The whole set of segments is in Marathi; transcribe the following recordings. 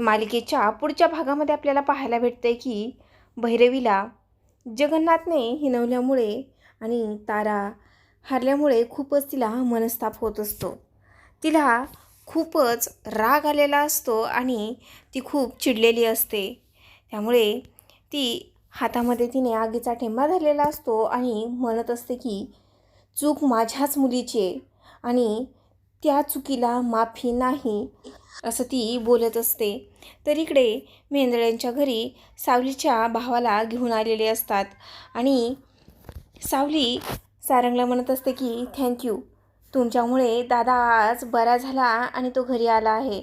मालिकेच्या पुढच्या भागामध्ये आपल्याला पाहायला भेटतंय की भैरवीला जगन्नाथने हिनवल्यामुळे आणि तारा हारल्यामुळे खूपच तिला मनस्ताप होत असतो. तिला खूपच राग आलेला असतो आणि ती खूप चिडलेली असते. त्यामुळे ती हातामध्ये तिने आगीचा ठेंबा धरलेला असतो आणि म्हणत असते की चूक माझ्याच मुलीची आहे आणि त्या चुकीला माफी नाही. असं ती बोलत असते. तर इकडे मेंदळ्यांच्या घरी सावलीच्या भावाला घेऊन आलेले असतात आणि सावली सारंगला म्हणत असते की थँक्यू तुमच्यामुळे दादा आज बरा झाला आणि तो घरी आला आहे.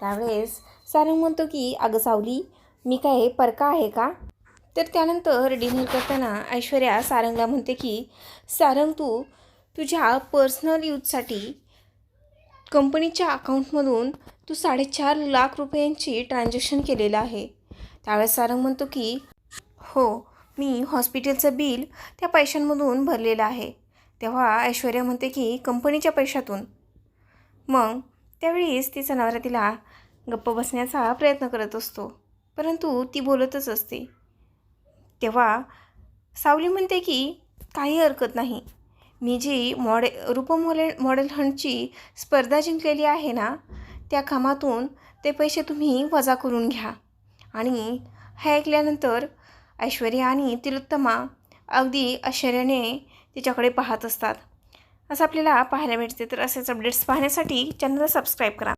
त्यावेळेस सारंग म्हणतो की अगं सावली मी काय परका आहे का? तर त्यानंतर डिनर करताना ऐश्वर्या सारंगला म्हणते की सारंग तू तुझ्या पर्सनल यूजसाठी कंपनीच्या अकाउंटमधून तू साडेचार लाख रुपयांची ट्रान्झॅक्शन केलेलं आहे. त्यावेळेस सारंग म्हणतो की हो मी हॉस्पिटलचं बिल त्या पैशांमधून भरलेलं आहे. तेव्हा ऐश्वर्या म्हणते की कंपनीच्या पैशातून. मग त्यावेळीच तिचा नवरा तिला गप्प बसण्याचा प्रयत्न करत असतो परंतु ती बोलतच असते. तेव्हा सावली म्हणते की काही हरकत नाही. मी जी मॉडे रूपमॉले मॉडेल हंटची स्पर्धा जिंकलेली आहे ना त्या कामातून ते पैसे तुम्ही वजा करून घ्या. आणि हे ऐकल्यानंतर ऐश्वर्या आणि तिलोत्तमा अगदी आश्चर्याने तिच्याकडे पाहत असतात. असं आपल्याला पाहायला मिळते. तर असेच अपडेट्स पाहण्यासाठी चॅनलला सबस्क्राईब करा.